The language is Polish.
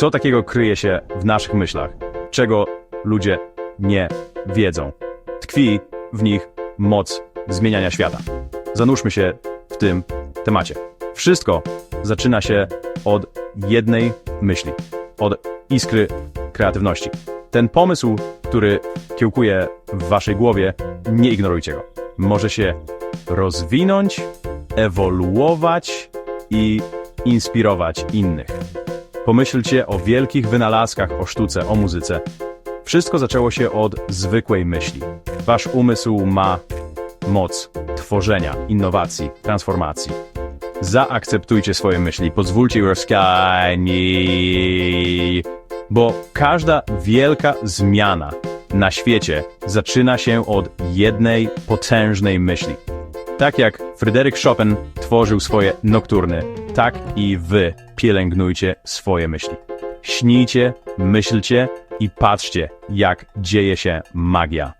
Co takiego kryje się w naszych myślach, czego ludzie nie wiedzą? Tkwi w nich moc zmieniania świata. Zanurzmy się w tym temacie. Wszystko zaczyna się od jednej myśli, od iskry kreatywności. Ten pomysł, który kiełkuje w waszej głowie, nie ignorujcie go. Może się rozwinąć, ewoluować i inspirować innych. Pomyślcie o wielkich wynalazkach, o sztuce, o muzyce. Wszystko zaczęło się od zwykłej myśli. Wasz umysł ma moc tworzenia, innowacji, transformacji. Zaakceptujcie swoje myśli, pozwólcie rozkani, bo każda wielka zmiana na świecie zaczyna się od jednej potężnej myśli. Tak jak Fryderyk Chopin tworzył swoje nokturny, tak i wy pielęgnujcie swoje myśli. Śnijcie, myślcie i patrzcie, jak dzieje się magia.